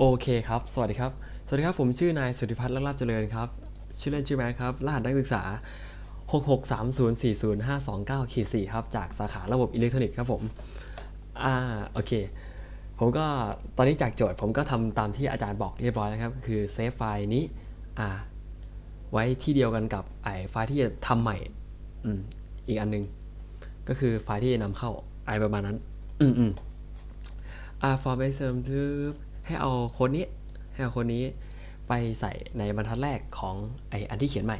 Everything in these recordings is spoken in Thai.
โอเคครับ สวัสดีครับ สวัสดีครับ ผมชื่อนายสุทธิพัฒน์ลักลาภเจริญครับ ชื่อเล่นชื่อแม็กครับ รหัสนักศึกษา 663040529ขีด4ครับ จากสาขาระบบอิเล็กทรอนิกส์ครับผม อ่า โอเค ผมก็ ตอนนี้จากโจทย์ผมก็ทำตามที่อาจารย์บอกเรียบร้อยแล้วครับ คือเซฟไฟล์นี้ อ่า ไว้ที่เดียวกันกับไอไฟล์ที่จะทำใหม่ อืม อีกอันหนึง ก็คือไฟล์ที่จะนำเข้าไอประมาณนั้น อืมอืมอ่า for base term คือ ให้เอาโค้ดนี้ให้เอาโค้ดนี้ไปใส่ในบรรทัดแรกของไออันที่เขียนใหม่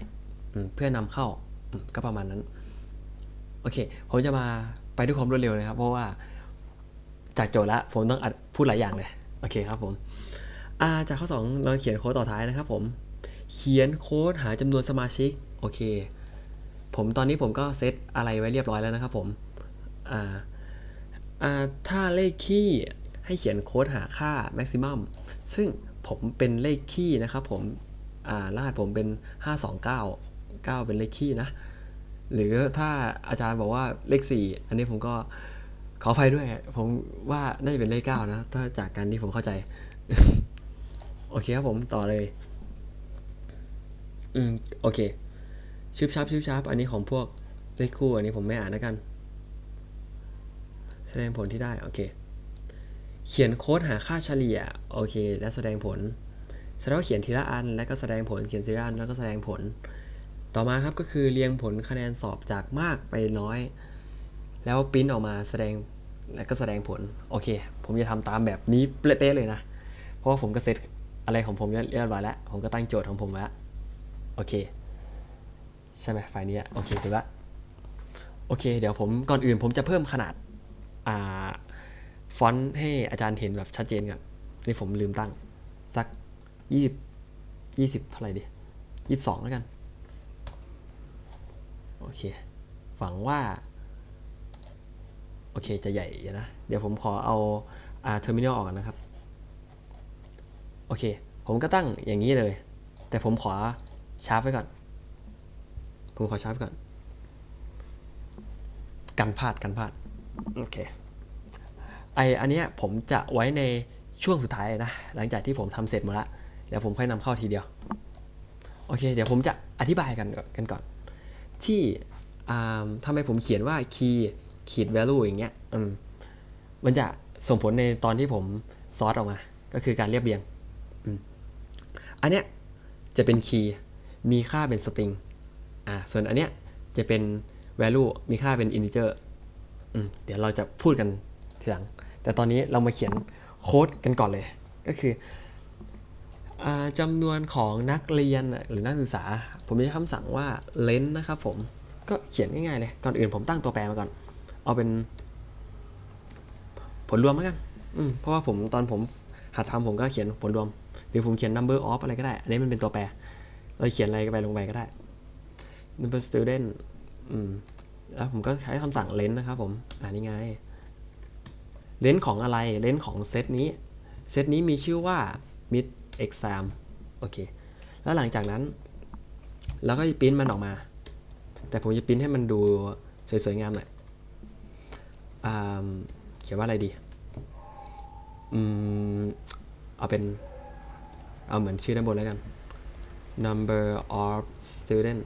เพื่อนำเข้าก็ประมาณนั้น โอเค ผมจะมาไปด้วยความรวดเร็วนะครับ เพราะว่าจากโจทย์ละผมต้องอัดพูดหลายอย่างเลย โอเคครับผมาจากข้อ 2 เราเขียนโค้ดต่อท้ายนะครับผม เขียนโค้ดหาจำนวนสมาชิก โอเค ผมตอนนี้ผมก็เซตอะไรไว้เรียบร้อยแล้วนะครับผม อ่า อ่า ถ้าเลขคี่ ให้เขียนโค้ดหาค่า maximum ซึ่งผมเป็นเลขคี่นะครับผมรหัสผมเป็น 529 9 เป็นเลขคี่นะ หรือถ้าอาจารย์บอกว่าเลข 4 อันนี้ผมก็ขออภัยด้วย ผมว่าน่าจะเป็นเลข 9 นะ ถ้าจากการที่ผมเข้าใจ โอเคครับผมต่อเลย อืม โอเคชิบชับชิบชับอันนี้ของพวกเลขคู่ อันนี้ผมไม่อ่านแล้วกัน แสดงผลที่ได้ โอเค เขียนโค้ดหาค่าเฉลี่ยโอเค และแสดงผลแสดงว่าเขียนทีละอัน แล้วก็แสดงผลเขียนทีละอันแล้วก็แสดงผล ต่อมาครับก็คือเรียงผลคะแนนสอบจากมากไปน้อย แล้วปริ้นออกมาแสดงแล้วก็แสดงผลโอเค ผมจะทำตามแบบนี้เป๊ะเลยนะ เพราะว่าผมก็เซตอะไรของผมเรียบร้อยแล้ว ผมก็ตั้งโจทย์ของผมไว้แล้วโอเค ใช่ไหมไฟล์นี้โอเคถูกละโอเค เดี๋ยวผมก่อนอื่นผมจะเพิ่มขนาดอ่า ฟอนต์ให้อาจารย์เห็นแบบชัดเจนก่อนอันนี้ผมลืมตั้ง สักยี่สิบยี่สิบเท่าไหร่ดียี่สิบสองแล้วกัน โอเค หวังว่า โอเคจะใหญ่นะ เดี๋ยวผมขอเอาอ่าเทอร์มินอลออกก่อนนะครับ โอเค ผมก็ตั้งอย่างนี้เลย แต่ผมขอชาร์ปไว้ก่อน ผมขอชาร์ปไว้ก่อน กันพลาดกันพลาด โอเค ไออันเนี้ยผมจะไว้ในช่วงสุดท้ายนะ หลังจากที่ผมทำเสร็จหมดละเดี๋ยวผมค่อยนำเข้าทีเดียว โอเค เดี๋ยวผมจะอธิบายกันกันก่อน ที่ทำไมผมเขียนว่า key ขีด value อย่างเงี้ยอืมมันจะส่งผลในตอนที่ผมซอร์ตออกมา ก็คือการเรียบเรียงอันเนี้ยจะเป็น key มีค่าเป็น string อ่า ส่วนอันเนี้ยจะเป็น value มีค่าเป็น integer อืมเดี๋ยวเราจะพูดกันทีหลัง แต่ตอนนี้เรามาเขียนโค้ดกันก่อนเลย ก็คืออาจำนวนของนักเรียนหรือนักศึกษา ผมจะคำสั่งว่า length นะครับผม ก็เขียนง่ายๆเลย ก่อนอื่นผมตั้งตัวแปรมาก่อน เอาเป็น ผลรวมแล้วกันเพราะว่าผมตอนผมหัดทำผมก็เขียนผลรวม หรือผมเขียน number of อะไรก็ได้ อันนี้มันเป็นตัวแปร เราเขียนอะไรไปลงไปก็ได้ number student อืมแล้วผมก็ใช้คำสั่ง length นะครับผม อ่านี่ไง เลนส์ของอะไร เลนส์ของเซตนี้ เซตนี้มีชื่อว่า mid exam โอเค แล้วหลังจากนั้นเราก็จะปริ้นมันออกมา แต่ผมจะปริ้นให้มันดูสวยๆงามหน่อยเขียนว่าอะไรดี อืม เอาเป็น เอาเหมือนชื่อด้านบนแล้วกัน number of student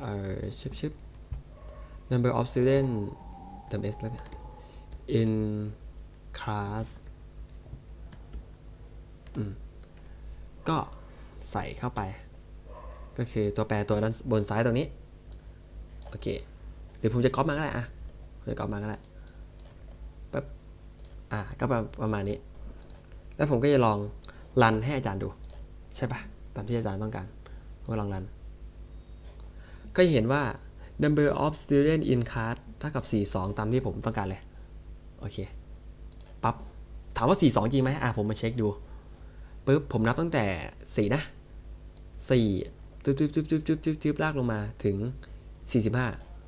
เออชิบชิบ number of student เติม s แล้วกัน in class ก็ใส่เข้าไป ก็คือตัวแปรตัวด้านบนซ้ายตรงนี้ โอเค หรือผมจะก๊อปมาก็ได้อะผมจะก๊อปมาก็ได้ปั๊บอ่าก็ประประมาณนี้ แล้วผมก็จะลองรันให้อาจารย์ดู ใช่ปะตามที่อาจารย์ต้องการผมก็ลองรัน ก็จะเห็นว่า number of student in class เท่ากับ 42 ตามที่ผมต้องการเลย โอเคปั๊บถามว่า 42 จริงไหมอะผมมาเช็คดูปุ๊บผมนับตั้งแต่ 4 นะ4จึ๊บจึ๊บจึ๊บจึ๊บจึ๊บจึ๊บจึ๊บลากลงมาถึง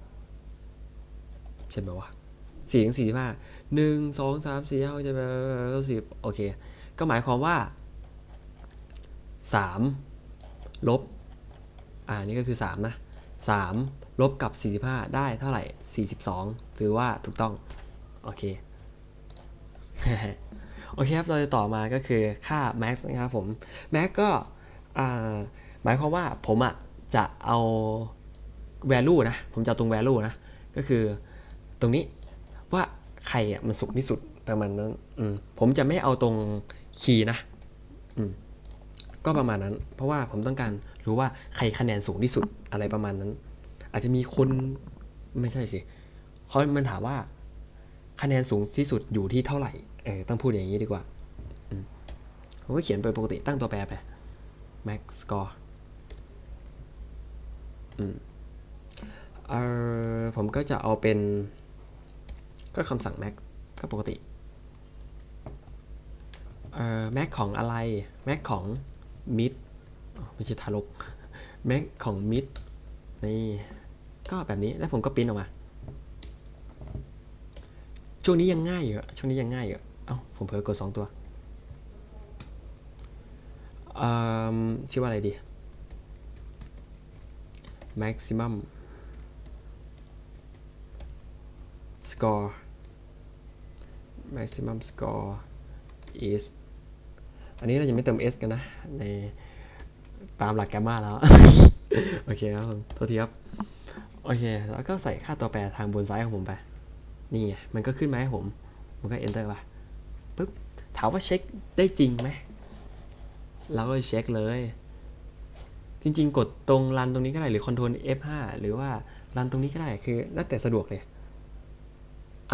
45 ใช่ไหมวะ4ถึง45 1 2 3 4 5 7 8 9 10โอเค ก็หมายความว่า3ลบ อ่า นี่ก็คือ3นะ3ลบกับ45ได้เท่าไหร่42ถือว่าถูกต้อง โอเค โอเคครับ เราจะต่อมาก็คือค่า max นะครับผม max ก็หมายความว่าผมอะจะเอา value นะ ผมจะตรง value นะ ก็คือตรงนี้ว่าใครอะมันสูงที่สุดประมาณนั้นมผมจะไม่เอาตรงคีย์นะก็ประมาณนั้น เพราะว่าผมต้องการรู้ว่าใครคะแนนสูงที่สุดอะไรประมาณนั้น อาจจะมีคนไม่ใช่สิเขามันถามว่า คะแนนสูงที่สุดอยู่ที่เท่าไหร่ เออต้องพูดอย่างนี้ดีกว่าผมก็เขียนไปปกติตั้งตัวแปรไป max score อืมเออผมก็จะเอาเป็น ก็คำสั่ง max ก็ปกติเอ่อ max ของอะไร max ของ mid ไม่ใช่ทารก max ของ mid นี่ ก็แบบนี้แล้วผมก็ปิ้นออกมา ช่วงนี้ยังง่ายอยู่ช่วงนี้ยังง่ายอยู่เอ้าผมเผลอกดสองตัวเอ่อชื่อว่าอะไรดี maximum score maximum score is อันนี้เราจะไม่เติม s กันนะ ในตามหลักแกมมาแล้ว โอเคครับผมโทษทีครับ โอเค แล้วก็ใส่ค่าตัวแปรทางบนซ้ายของผมไป นี่ไงมันก็ขึ้นมาให้ผมผมก็ enter ไปปุ๊บถามว่าเช็คได้จริงไหมเราก็เช็คเลย จริง ๆ กดตรงรันตรงนี้ก็ได้หรือ Ctrl F5 หรือว่ารันตรงนี้ก็ได้คือแล้วแต่สะดวกเลย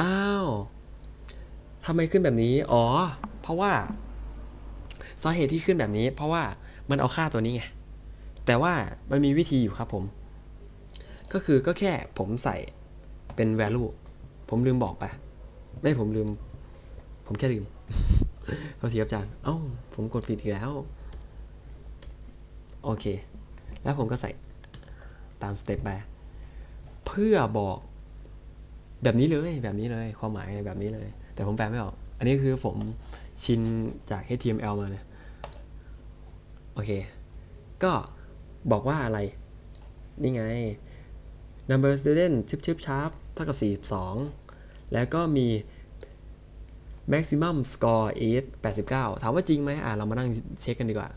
อ้าวทำไมขึ้นแบบนี้ อ๋อ เพราะว่าสาเหตุที่ขึ้นแบบนี้ เพราะว่ามันเอาค่าตัวนี้ไง แต่ว่ามันมีวิธีอยู่ครับผม ก็คือก็แค่ผมใส่เป็น value ผมลืมบอกไป ไม่ผมลืม ผมแค่ลืมโทษทีครับอาจารย์เอ้า ผมกดผิดอีกแล้ว โอเค แล้วผมก็ใส่ตามสเต็ปไปเพื่อบอกแบบนี้เลยแบบนี้เลยความหมายแบบนี้เลย แต่ผมแปลไม่ออก อันนี้คือผมชินจาก HTML มาเลยโอเค ก็บอกว่าอะไร นี่ไง number student ชิปชิปชาร์ปเท่ากับ 42 แล้วก็มี maximum score is 89 ถามว่าจริงไหมอะ เรามานั่งเช็คกันดีกว่า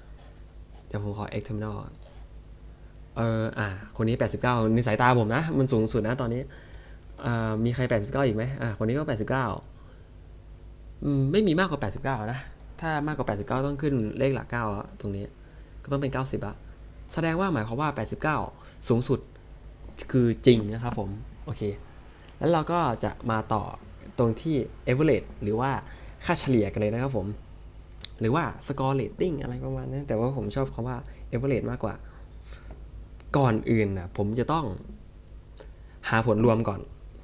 เดี๋ยวผมขอ x terminal เอออะ คนนี้ 89 ในสายตาผมนะ มันสูงสุดนะตอนนี้อ่ามีใคร 89 อีกไหมอะ คนนี้ก็ 89อืมไม่มีมากกว่า 89 นะ ถ้ามากกว่า 89 ต้องขึ้นเลขหลัก 9 ตรงนี้ ก็ต้องเป็น 90ละแสดงว่าหมายความว่า 89 สูงสุดคือจริงนะครับผม โอเค แล้วเราก็จะมาต่อตรงที่ average หรือว่าค่าเฉลี่ยกันเลยนะครับผม หรือว่า score rating อะไรประมาณนั้นแต่ว่าผมชอบคำว่า average มากกว่า ก่อนอื่นนะผมจะต้องหาผลรวมก่อน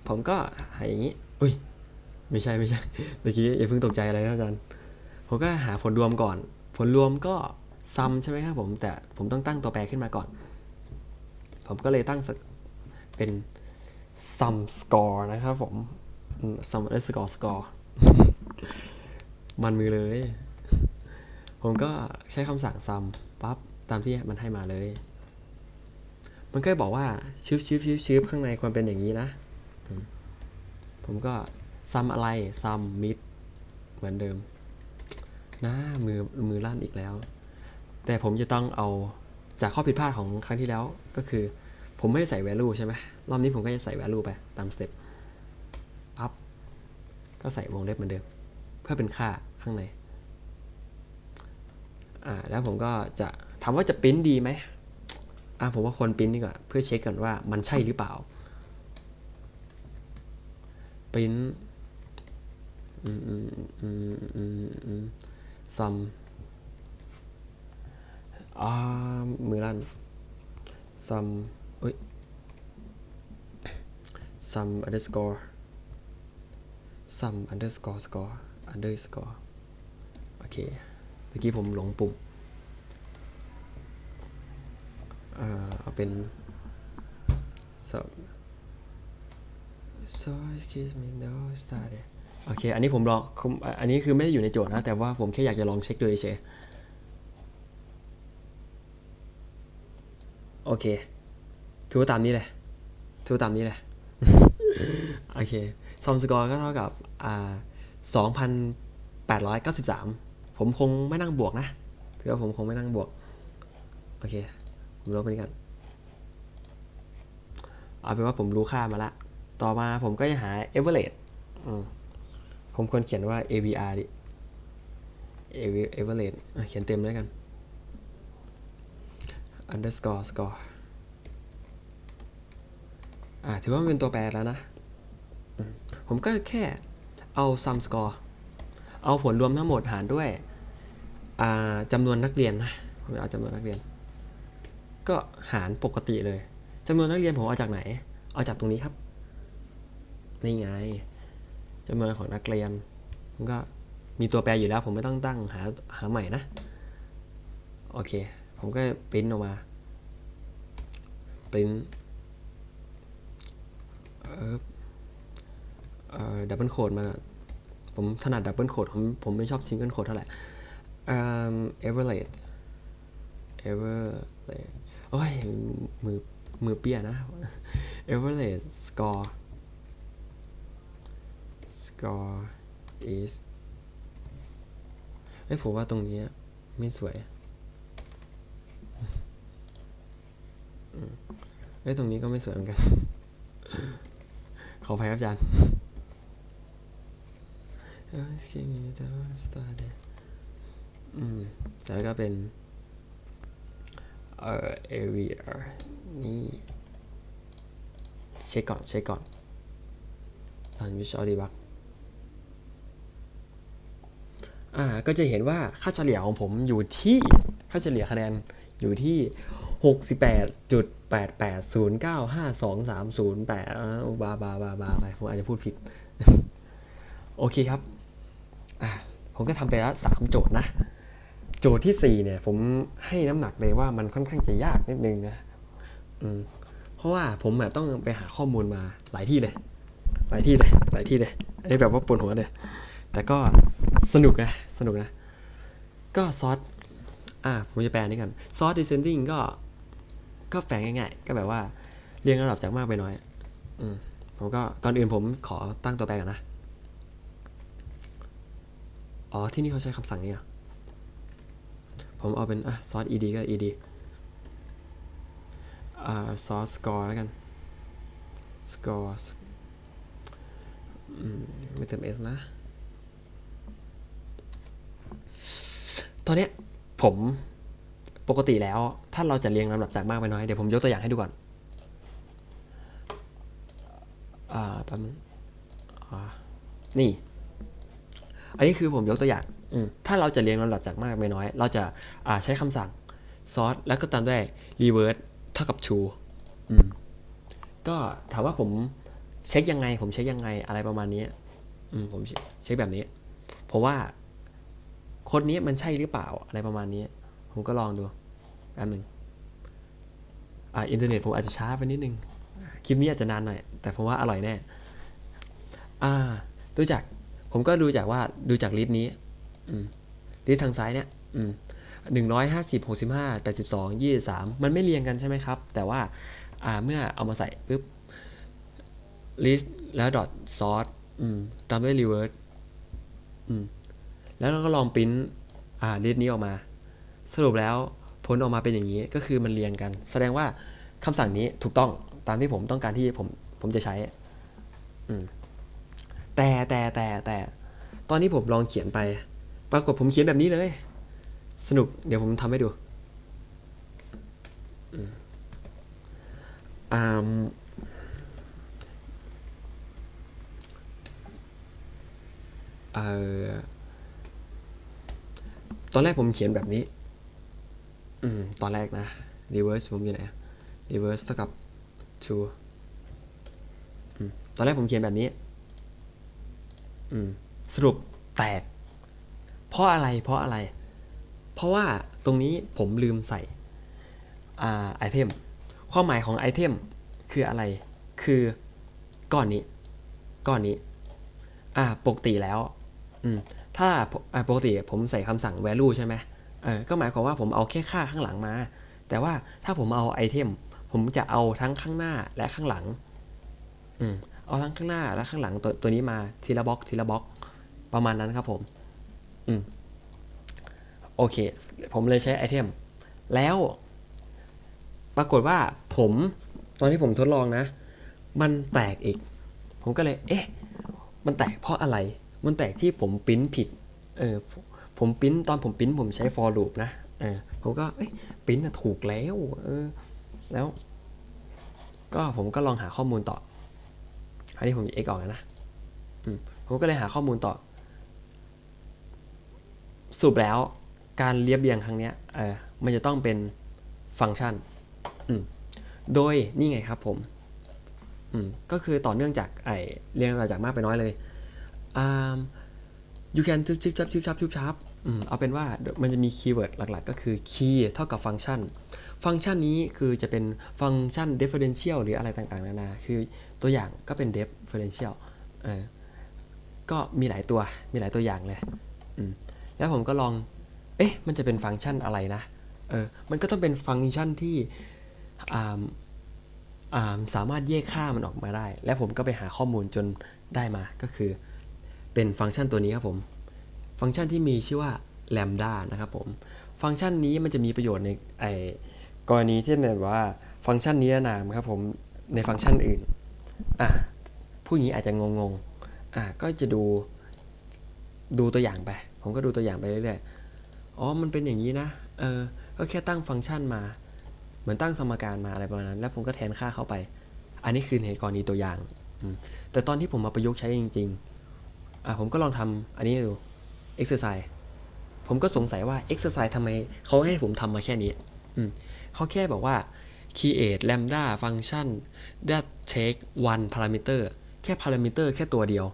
ผมก็หาอย่างนี้ อุ้ย ไม่ใช่ไม่ใช่เมื่อกี้อย่าเพิ่งตกใจอะไรนะอาจารย์ ผมก็หาผลรวมก่อน ผลรวมก็ซัมใช่ไหมครับผม แต่ผมต้องตั้งตัวแปรขึ้นมาก่อน ผมก็เลยตั้งเป็น sum score นะครับผมอืม sum underscore score มันมือเลย ผมก็ใช้คำสั่ง sum ปั๊บ ตามที่มันให้มาเลย มันก็บอกว่าชิปชิปชิปชิปข้างในควรเป็นอย่างนี้นะ ผมก็ sum อะไร sum mid เหมือนเดิมนะมือมือลั่นอีกแล้ว แต่ผมจะต้องเอาจากข้อผิดพลาดของครั้งที่แล้วก็คือ ผมไม่ได้ใส่ value ใช่ไหมรอบนี้ผมก็จะใส่ value ไปตามสเต็ปปั๊บก็ใส่วงเล็บเหมือนเดิม เพื่อเป็นค่าข้างในอ่าแล้วผมก็จะถามว่าจะปริ้นดีไหมอ่าผมว่าควรปริ้นดีกว่าเพื่อเช็คก่อนว่ามันใช่หรือเปล่าปริ้นอืมอืมอืมอืมอืมซัมอ่ามือลั่นซัม เอ้ย sum underscore sum underscore score underscore โอเคเมื่อกี้ผมหลงปุ่มเอ่อเอาเป็น sum so excuse me no start โอเค อันนี้ผมรอผมอันนี้คือไม่ได้อยู่ในโจทย์นะ แต่ว่าผมแค่อยากจะลองเช็คดูเฉยโอเค ถือว่าตามนี้เลยถือว่าตามนี้เลยโอเคซอมสกอร์ก็เท่ากับอ่าสองพัน893ผมคงไม่นั่งบวกนะถือว่าผมคงไม่นั่งบวก โอเค ผมลบไปนี่กันเอาเป็นว่าผมรู้ค่ามาละ ต่อมาผมก็จะหา average อืมผมควรเขียนว่า AVR ดิ AV- average อะเขียนเต็มแล้วกัน underscore score อ่าถือว่ามันเป็นตัวแปรแล้วนะ ผมก็แค่เอา sum score เอาผลรวมทั้งหมดหารด้วยจำนวนนักเรียนนะ ผมเอาจำนวนนักเรียน ก็หารปกติเลยจำนวนนักเรียนผมเอาจากไหน เอาจากตรงนี้ครับ นี่ไงจำนวนของนักเรียนก็มีตัวแปรอยู่แล้ว ผมไม่ต้องตั้งหาหาใหม่นะ โอเค ผมก็ปริ้นออกมาปริ้น ดับเบิลโคดมา ผมถนัดดับเบิลโคดผมผมไม่ชอบซิงเกิลโคดเท่าไหร่ เอ่อ average average โอ้ย มือ มือเปียนะ average score score is เอ้ยผมว่าตรงนี้ไม่สวยเอ้ยตรงนี้ก็ไม่สวยเหมือนกัน ออภัยครับอาจารย์อืมเสร็จแล้วก็เป็นเอ่อ area นี่เช็คก่อนเช็คก่อนตอน Visual Debug อ่าก็จะเห็นว่าค่าเฉลี่ยของผมอยู่ที่ค่าเฉลี่ยคะแนนอยู่ที่ 68.880952308อ่าบาบาบาบาไปผมอาจจะพูดผิด โอเคครับ ผมก็ทำไปแล้ว3โจทย์นะ โจทย์ที่4เนี่ย ผมให้น้ำหนักเลยว่ามันค่อนข้างจะยากนิดนึงนะเพราะว่าผมแบบต้องไปหาข้อมูลมาหลายที่เลย หลายที่เลย หลายที่เลย อันนี้แบบว่าปวดหัวเลย แต่ก็สนุกนะ สนุกนะ ก็ซอส อ่าผมจะแปลนี่กันซอส descending ก็ ก็แปลง่ายๆก็แบบว่าเรียงระดับจากมากไปน้อย อืมผมก็ก่อนอื่นผมขอตั้งตัวแปรก่อนนะ อ๋อที่นี่เขาใช้คำสั่งนี้อะผมเอาเป็นอะซอส ed ก็ ed อ่าซอส score แล้วกัน score อืมไม่เติม s นะ ตอนเนี้ยผม ปกติแล้วถ้าเราจะเรียงลำดับจากมากไปน้อย เดี๋ยวผมยกตัวอย่างให้ดูก่อนอ่าแป๊บนึงอ่านี่ อันนี้คือผมยกตัวอย่างอืมถ้าเราจะเรียงลำดับจากมากไปน้อย เราจะอ่าใช้คำสั่ง sort แล้วก็ตามด้วย reverse เท่ากับ true อืมก็ถามว่าผมเช็คยังไง ผมเช็คยังไงอะไรประมาณนี้อืมผมเช็คแบบนี้ เพราะว่าโค้ดนี้มันใช่หรือเปล่าอะไรประมาณนี้ ผมก็ลองดู แป๊บหนึ่งอ่าอินเทอร์เน็ตผมอาจจะช้าไปนิดนึง คลิปนี้อาจจะนานหน่อย แต่ผมว่าอร่อยแน่ อ่าดูจาก ผมก็ดูจากว่าดูจากลิสต์นี้ลิสต์ทางซ้ายเนี่ยหนึ่งร้อยห้าสิบหกสิบห้าแปดสิบสองยี่สามมันไม่เรียงกันใช่ไหมครับ แต่ว่าอ่าเมื่อเอามาใส่ปุ๊บ list แล้ว dot sort อืมตามด้วย reverse อืมแล้วเราก็ลองปริ้นอ่าลิสต์นี้ออกมา สรุปแล้ว ผลออกมาเป็นอย่างนี้ก็คือมันเรียงกัน แสดงว่าคำสั่งนี้ถูกต้องตามที่ผมต้องการที่ผมผมจะใช้แต่แต่แต่แต่ตอนนี้ผมลองเขียนไป ปรากฏผมเขียนแบบนี้เลย สนุกเดี๋ยวผมทำให้ดูอืมอ่าเออตอนแรกผมเขียนแบบนี้ อืม ตอนแรกนะ reverse ผมอยู่ไหน reverse เท่ากับ true ตอนแรกผมเขียนแบบนี้ อืม สรุปแตก เพราะอะไร เพราะอะไร เพราะว่าตรงนี้ผมลืมใส่ อ่า ไอเทม ความหมายของไอเทมคืออะไร คือก้อนนี้ ก้อนนี้ อ่า ปกติแล้ว อืม ถ้า อ่า ปกติผมใส่คำสั่ง value ใช่ไหม เออก็หมายความว่าผมเอาแค่ค่าข้างหลังมา แต่ว่าถ้าผมเอาไอเทม ผมจะเอาทั้งข้างหน้าและข้างหลัง อืม เอาทั้งข้างหน้าและข้างหลังตัวตัวนี้มาทีละบล็อกทีละบล็อก ประมาณนั้นครับผม อืม โอเค ผมเลยใช้ไอเทม แล้ว ปรากฏว่าผม ตอนที่ผมทดลองนะ มันแตกอีก ผมก็เลย เอ๊ะ มันแตกเพราะอะไร มันแตกที่ผมปริ้นผิด เออ ผมปิ้นตอนผมปิ้นผมใช้ for loop นะเออผมก็ปิ้นถูกแล้วเออแล้ว ก็ผมก็ลองหาข้อมูลต่อ อันนี้ผมเอ็กออกแล้วนะผมก็เลยหาข้อมูลต่อสุปแล้วการเรียบเรียงครั้งเนี้ยเออมันจะต้องเป็นฟังก์ชัน โดยนี่ไงครับผมมก็คือต่อเนื่องจากไอเรียงมาจากมากไปน้อยเลย you can ชุบชุบชับชุบชับชุบชับ อืมเอาเป็นว่ามันจะมีคีย์เวิร์ดหลักๆ ก็คือ key เท่ากับฟังก์ชัน ฟังก์ชันนี้คือจะเป็นฟังก์ชัน differential หรืออะไรต่างๆ นานา คือตัวอย่างก็เป็น differential เออก็มีหลายตัว มีหลายตัวอย่างเลยอืมแล้วผมก็ลอง เอ๊ะ มันจะเป็นฟังก์ชันอะไรนะ เออ มันก็ต้องเป็นฟังก์ชันที่อ่าอ่าสามารถแยกค่ามันออกมาได้ และผมก็ไปหาข้อมูลจนได้มา ก็คือ เป็นฟังก์ชันตัวนี้ครับผม ฟังก์ชันที่มีชื่อว่า lambda นะครับผมฟังก์ชันนี้มันจะมีประโยชน์ในไอกรณีที่แบบว่าฟังก์ชันนิรนามครับผมในฟังก์ชันอื่นอะผู้นี้อาจจะงงๆอะก็จะดูดูตัวอย่างไป ผมก็ดูตัวอย่างไปเรื่อยๆอ๋อมันเป็นอย่างนี้นะเออก็แค่ตั้งฟังก์ชันมา เหมือนตั้งสมการมาอะไรประมาณนั้น แล้วผมก็แทนค่าเข้าไป อันนี้คือในกรณีตัวอย่างแต่ตอนที่ผมมาประยุกต์ใช้จริง ๆอะผมก็ลองทำอันนี้ดู exercise ผมก็สงสัยว่า exercise ทำไมเขาให้ผมทำมาแค่นี้อืมเขาแค่บอกว่า create lambda function that take one parameter แค่ parameter แค่ตัวเดียว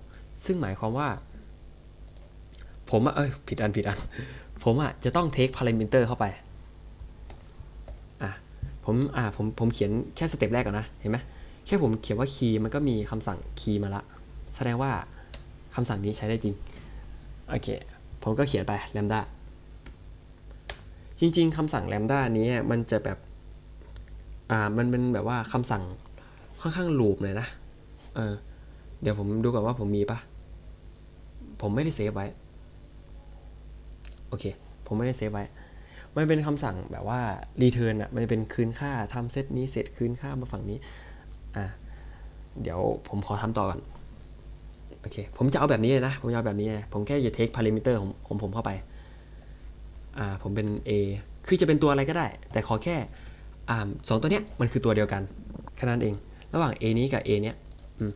ซึ่งหมายความว่า ผมอะเอ้ยผิดอันผิดอัน ผมอะจะต้อง take parameter เข้าไปอะผมอ่าผมผมเขียนแค่สเต็ปแรกก่อนนะ เห็นไหมแค่ผมเขียนว่า key มันก็มีคำสั่ง key มาละ แสดงว่าคำสั่งนี้ใช้ได้จริง โอเค ผมก็เขียนไป lambda จริง ๆคำสั่ง lambda นี้มันจะแบบ อ่า มันเป็นแบบว่าคำสั่งค่อนข้างลูปเลยนะ เออ เดี๋ยวผมดูก่อนว่าผมมีปะผมไม่ได้เซฟไว้ โอเค ผมไม่ได้เซฟไว้ มันเป็นคำสั่งแบบว่า return อะ มันจะเป็นคืนค่าทำเซตนี้เสร็จคืนค่ามาฝั่งนี้ อ่า เดี๋ยวผมขอทำต่อก่อน โอเค ผมจะเอาแบบนี้เลยนะ ผมจะเอาแบบนี้ผมแค่จะ take parameter ของของผมเข้าไป อ่า ผมเป็น a คือจะเป็นตัวอะไรก็ได้ แต่ขอแค่ อ่าสองตัวเนี้ย มันคือตัวเดียวกัน แค่นั้นเอง ระหว่าง a นี้กับ a เนี้ย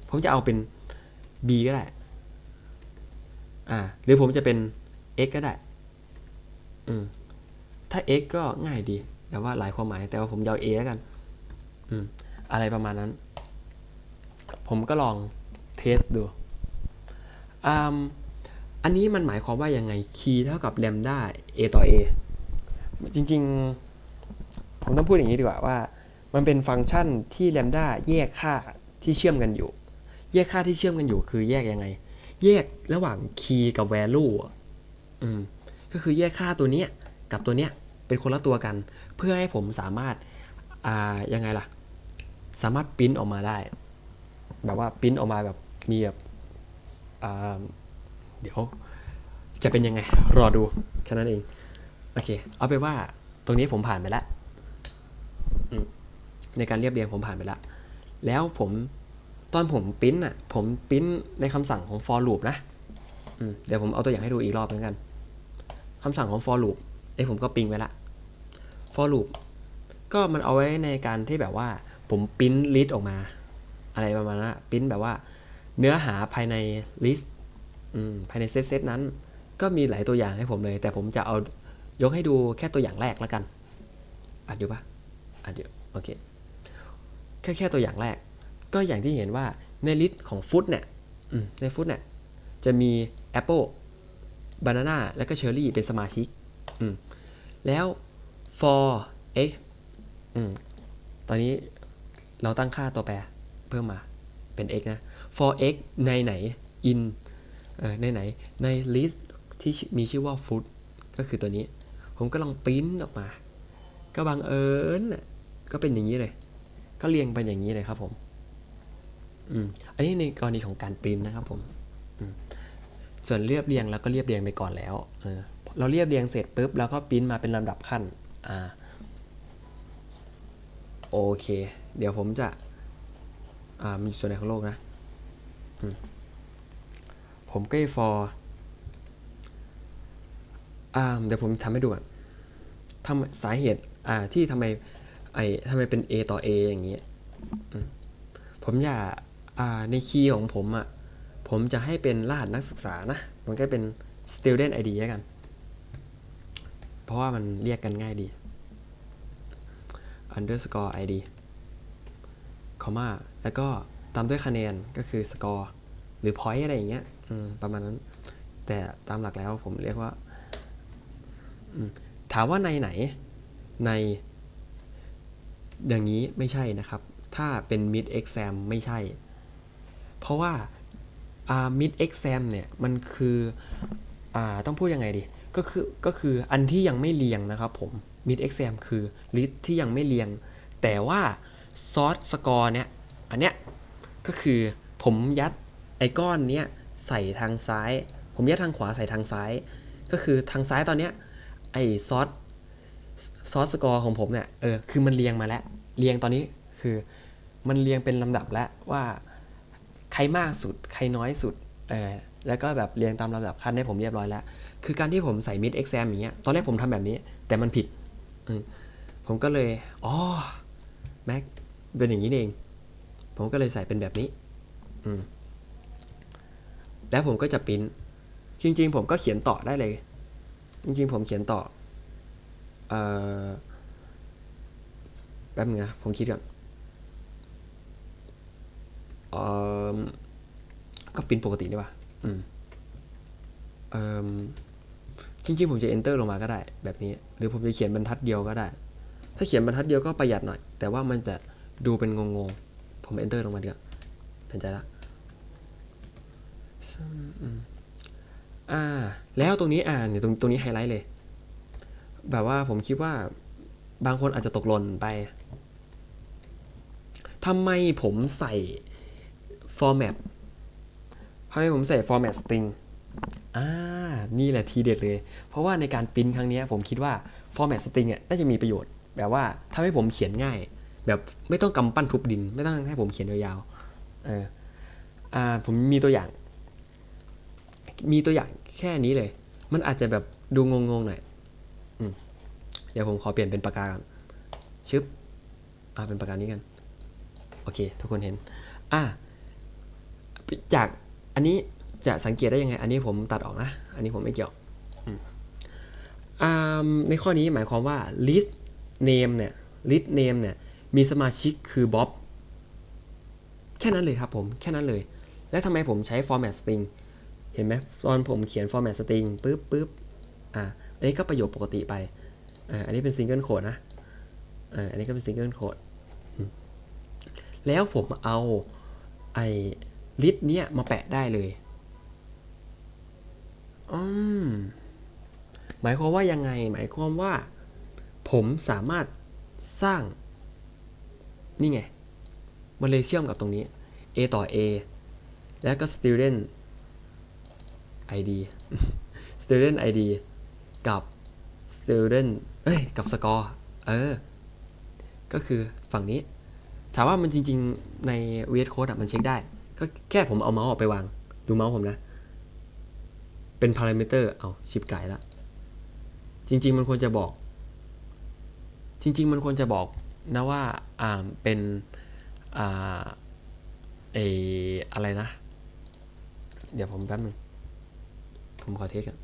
ผมจะเอาเป็น b ก็ได้ อ่า หรือผมจะเป็น x ก็ได้ อืม ถ้า x ก็ง่ายดี แต่ว่าหลายความหมาย แต่ว่าผมเอา a แล้วกัน อืม อะไรประมาณนั้น ผมก็ลองเทสดู อันนี้มันหมายความว่ายังไงคีย์เท่ากับ lambda a ต่อ a จริงๆ ผมต้องพูดอย่างนี้ดีกว่าว่า มันเป็นฟังก์ชันที่ lambda แยกค่าที่เชื่อมกันอยู่ แยกค่าที่เชื่อมกันอยู่คือแยกยังไง แยกระหว่าง key กับ value อะอืมก็คือแยกค่าตัวเนี้ยกับตัวเนี้ยเป็นคนละตัวกัน เพื่อให้ผมสามารถอ่ายังไงล่ะ สามารถปริ้นออกมาได้ แบบว่าปริ้นออกมาแบบมีแบบ เดี๋ยวจะเป็นยังไง รอดูแค่นั้นเอง โอเค เอาไปว่าตรงนี้ผมผ่านไปแล้วในการเรียบเรียงผมผ่านไปแล้ว แล้วผมตอนผมปิ้นอะ ผมปิ้นในคำสั่งของ for loop นะเดี๋ยวผมเอาตัวอย่างให้ดูอีกรอบเหมือนกันคำสั่งของ for loop ไอ้ยผมก็ปริ้นไว้ละ for loop ก็มันเอาไว้ในการที่แบบว่า ผมปิ้น list ออกมา อะไรประมาณนั้นปิ้นแบบว่า เนื้อหาภายใน list อืมภายในเซตเซตนั้น ก็มีหลายตัวอย่างให้ผมเลย แต่ผมจะเอายกให้ดูแค่ตัวอย่างแรกแล้วกันอะดูปะอะเดี๋ยวโอเคแค่แค่ตัวอย่างแรก ก็อย่างที่เห็นว่าในลิสต์ของฟุตเนี่ยในฟุตเนี่ยจะมี Apple Banana และก็ Cherry เป็นสมาชิกแล้ว for x อตอนนี้เราตั้งค่าตัวแปรเพิ่มมาเป็น x นะ for x ในไหน in ในไหน ใน list ที่มีชื่อว่า food ก็คือตัวนี้ ผมก็ลองปริ้นออกมา ก็บังเอิญก็เป็นอย่างนี้เลย ก็เรียงไปอย่างนี้เลยครับผมอืมอันนี้ในกรณีของการปริ้นนะครับผมอืมส่วนเรียบเรียงแล้วก็เรียบเรียงไปก่อนแล้วเออเราเรียบเรียงเสร็จปุ๊บแล้วก็ปริ้นมาเป็นลำดับขั้น อ่า โอเค เดี๋ยวผมจะ อ่า มีส่วนไหนของโลกนะ ผมก็ for อ่าเดี๋ยวผมทำให้ดูก่อนทำสาเหตุอ่าที่ทำไมไอทำไมเป็น A ต่อ A อย่างนี้อืมผมอยากอ่าในคีย์ของผมอะผมจะให้เป็นรหัสนักศึกษานะ มันก็เป็น student ID แล้วกัน เพราะว่ามันเรียกกันง่ายดี underscore ID คอมมาแล้วก็ ตามด้วยคะแนนก็คือ score หรือ point อะไรอย่างเงี้ยประมาณนั้น แต่ตามหลักแล้วผมเรียกว่า ถามว่าในไหนในอย่างนี้ไม่ใช่นะครับ ถ้าเป็น mid exam ไม่ใช่ เพราะว่า mid exam เนี่ย มันคืออต้องพูดยังไงดี ก็คือ ก็คืออันที่ยังไม่เรียงนะครับผม mid exam คือ list ที่ยังไม่เรียง แต่ว่า source score เนี่ย อันเนี้ย ก็คือผมยัดไอ้ก้อนเนี้ยใส่ทางซ้าย ผมยัดทางขวาใส่ทางซ้าย ก็คือทางซ้ายตอนเนี้ยไอ้ซอสซอสสกอร์ของผมเนี่ยเออคือมันเรียงมาแล้วเรียงตอนนี้คือมันเรียงเป็นลำดับแล้วว่าใครมากสุดใครน้อยสุดเออแล้วก็แบบเรียงตามลำดับขั้นให้ผมเรียบร้อยแล้ว คือการที่ผมใส่ mid exam อย่างเงี้ย ตอนแรกผมทำแบบนี้ แต่มันผิด ผมก็เลย อ๋อ แม็กเป็นอย่างนี้เอง ผมก็เลยใส่เป็นแบบนี้ อืม แล้วผมก็จะปริ้นจริง ๆ ผมก็เขียนต่อได้เลย จริง ๆ ผมเขียนต่อ เอ่อ แป๊บนึงนะผมคิดก่อนเอ่อก็ปริ้นปกติดีป่ะ อืม เอ่อจริง ๆ ผมจะ enter ลงมาก็ได้ แบบนี้ หรือผมจะเขียนบรรทัดเดียวก็ได้ ถ้าเขียนบรรทัดเดียวก็ประหยัดหน่อย แต่ว่ามันจะดูเป็นงงๆ ผม enter ลงมาดีกว่าเป็นใจละอ่า แล้วตรงนี้อ่าเนี่ยตรงตรงนี้ไฮไลท์เลย แบบว่าผมคิดว่าบางคนอาจจะตกหล่นไปทำไมผมใส่ format ทำไมผมใส่ format string อ่า นี่แหละทีเด็ดเลย เพราะว่าในการปริ้นครั้งนี้ผมคิดว่า format string อะน่าจะมีประโยชน์ แบบว่าทำให้ผมเขียนง่าย แบบไม่ต้องกำปั้นทุบดิน ไม่ต้องให้ผมเขียนยาวๆเอออ่าผมมีตัวอย่าง มีตัวอย่างแค่นี้เลย มันอาจจะแบบดูงงๆหน่อยอเดี๋ยวผมขอเปลี่ยนเป็นปากกาก่อนชึบอ่าเป็นปากกานี้กัน โอเค ทุกคนเห็น อะจากอันนี้จะสังเกตได้ยังไง อันนี้ผมตัดออกนะ อันนี้ผมไม่เกี่ยวอืมอ่าในข้อนี้หมายความว่า list name เนี่ย list name เนี่ย มีสมาชิกคือบ๊อบแค่นั้นเลยครับผม แค่นั้นเลย แล้วทำไมผมใช้ format string เห็นไหมตอนผมเขียน format string ปึ๊บปึ๊บอ่าอันนี้ก็ประโยคปกติไปอ่าอันนี้เป็น single quote นะอ่าอันนี้ก็เป็น single quote แล้วผมเอาไอ้ลิสต์เนี้ยมาแปะได้เลยอืมหมายความว่ายังไง หมายความว่า ผมสามารถสร้าง นี่ไง มันเลยเชื่อมกับตรงนี้ A ต่อ A แล้วก็ student ID student ID กับ student เอ้ย กับ score เออ ก็คือฝั่งนี้ถามว่ามันจริง ๆ ใน VS Code อะมันเช็คได้ ก็แค่ผมเอาเมาส์ออกไปวาง ดูเมาส์ผมนะ เป็นพารามิเตอร์ เอาชิปไก่ละ จริง ๆ มันควรจะบอก จริง ๆ มันควรจะบอก นะว่าอ่าเป็นอ่าเออะไรนะ เดี๋ยวผมแป๊บนึง ผมขอเทสกัน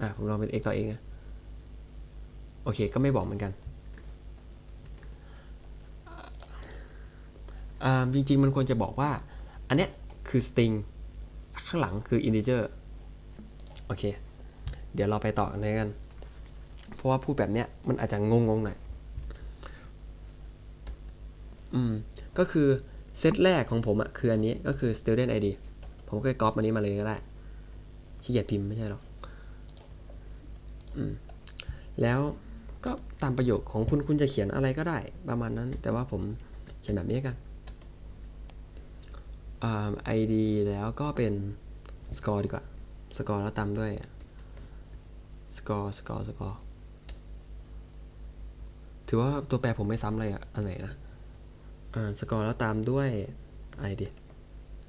อะผมลองเป็น x ต่อ x นะโอเค ก็ไม่บอกเหมือนกันอ่าจริงๆ มันควรจะบอกว่า อันเนี้ยคือ string ข้างหลังคือ integer โอเค เดี๋ยวเราไปต่อกันเลยกัน ราะว่าพูดแบบเนี้ยมันอาจจะงงๆหน่อยอืมก็คือเซตแรกของผมอะคืออันนี้ก็คือ student id ผมก็ก๊อปอันนี้มาเลยก็ได้ขี้เกียจพิมพ์ไม่ใช่หรอกอืมแล้วก็ตามประโยคของคุณคุณจะเขียนอะไรก็ได้ประมาณนั้น แต่ว่าผมเขียนแบบนี้กันอ่า ID แล้วก็เป็นสกอร์ดีกว่าสกอร์แล้วตามด้วยสกอร์สกอร์สกอร์ ถือว่าตัวแปรผมไม่ซ้ำเลยอะอันไหนนะอ่าสกอร์แล้วตามด้วย ID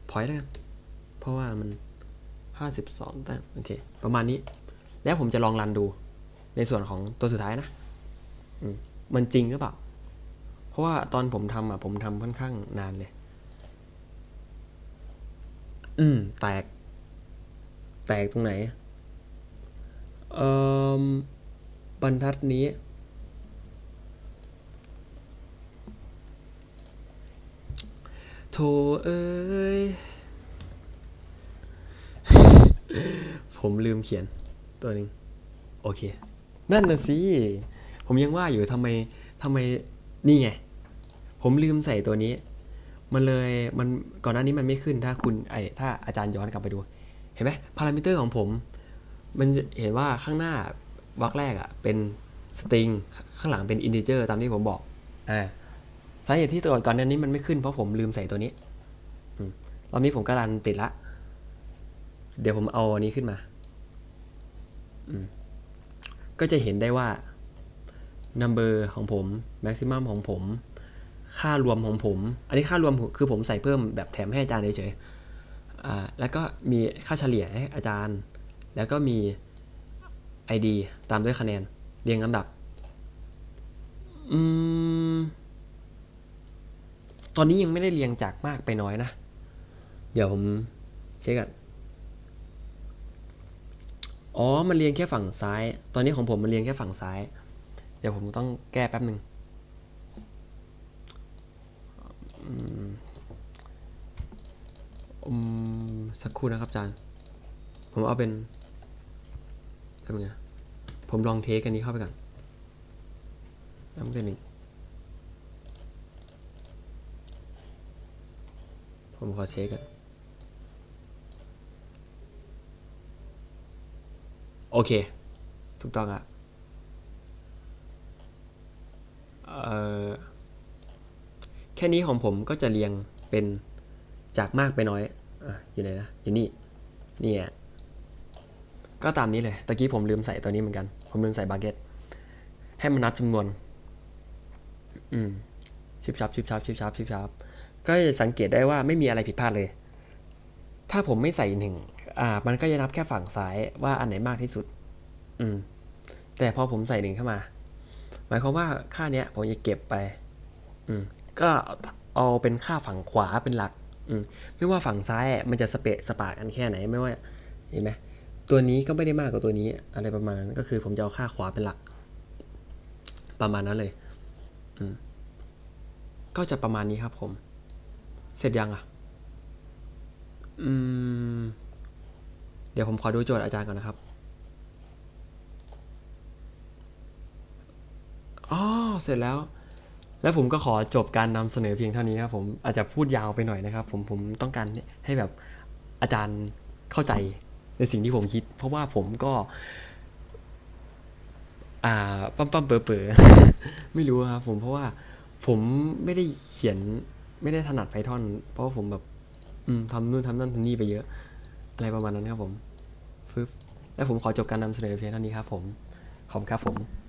พอยต์แล้วกันเพราะว่ามัน 52แต้มโอเค ประมาณนี้ แล้วผมจะลองรันดูในส่วนของตัวสุดท้ายนะมมันจริงหรือเปล่า เพราะว่าตอนผมทำอะ ผมทำค่อนข้างนานเลย อืม แตก แตกตรงไหน เอ่อบรรทัดนี้ โถเอ้ย ผมลืมเขียนตัวหนึ่งโอเค นั่นน่ะสิ ผมยังว่าอยู่ทำไมทำไมนี่ไง ผมลืมใส่ตัวนี้ มันเลยมันก่อนหน้านี้มันไม่ขึ้นถ้าคุณไอถ้าอาจารย์ย้อนกลับไปดู เห็นไหมพารามิเตอร์ของผม มันเห็นว่าข้างหน้าวรรคแรกอะเป็นสตริงข้างหลังเป็นอินทิเจอร์ตามที่ผมบอกอ่า สาเหตุที่ตัวก่อนหน้านี้มันไม่ขึ้นเพราะผมลืมใส่ตัวนี้อืมรอบนี้ผมก็รันติดละ เดี๋ยวผมเอาอันนี้ขึ้นมา ก็จะเห็นได้ว่า number ของผม maximum ของผม ค่ารวมของผม อันนี้ค่ารวมคือผมใส่เพิ่มแบบแถมให้อาจารย์เฉยๆอ่าแล้วก็มีค่าเฉลี่ยให้อาจารย์ แล้วก็มี ID ตามด้วยคะแนน เรียงลำดับ อืม ตอนนี้ยังไม่ได้เรียงจากมากไปน้อยนะ เดี๋ยวผมเช็คก่อนอ๋อ มันเรียงแค่ฝั่งซ้าย ตอนนี้ของผมมันเรียงแค่ฝั่งซ้าย เดี๋ยวผมต้องแก้แป๊บหนึ่งอืมอืมสักครู่นะครับอาจารย์ ผมเอาเป็นทำไงผมลองเทคอันนี้เข้าไปก่อนน้ำเกินหนึ่ง ผมขอเช็คก่อนโอเค ถูกต้องอะเอ่อแค่นี้ของผมก็จะเรียงเป็นจากมากไปน้อยอะอยู่ไหนนะ อยู่นี่ นี่อะก็ตามนี้เลย ตะกี้ผมลืมใส่ตัวนี้เหมือนกัน ผมลืมใส่บาเก็ต ให้มันนับจำนวน อืมชิบชับชิบชับชิบชับชิบชับ ก็จะสังเกตได้ว่าไม่มีอะไรผิดพลาดเลย ถ้าผมไม่ใส่หนึ่งอ่า มันก็จะนับแค่ฝั่งซ้ายว่าอันไหนมากที่สุด อืม แต่พอผมใส่หนึ่งเข้ามา หมายความว่าค่าเนี้ยผมจะเก็บไป อืม ก็เอาเป็นค่าฝั่งขวาเป็นหลัก อืม ไม่ว่าฝั่งซ้ายอะมันจะสเปะสปากันแค่ไหนไม่ว่า เห็นไหมตัวนี้ก็ไม่ได้มากกว่าตัวนี้ อะไรประมาณนั้น ก็คือผมจะเอาค่าขวาเป็นหลัก ประมาณนั้นเลย อืม ก็จะประมาณนี้ครับผม เสร็จยังอะ อืม เดี๋ยวผมขอดูโจทย์อาจารย์ก่อนนะครับ อ๋อ เสร็จแล้ว แล้วผมก็ขอจบการนำเสนอเพียงเท่านี้ครับ ผมอาจจะพูดยาวไปหน่อยนะครับ ผมผมต้องการให้แบบอาจารย์เข้าใจในสิ่งที่ผมคิด เพราะว่าผมก็ อ่าปั๊มปั๊มเป๋อเป๋อไม่รู้ครับผมเพราะว่าผมไม่ได้เขียน ไม่ได้ถนัด Python เพราะว่าผมแบบอืมทำนู่นทำนั่นทำนี่ไปเยอะ อะไรประมาณนั้นครับผมฟึบแล้วผมขอจบการนำเสนอเพียงเท่านี้ครับผม ขอบคุณครับผม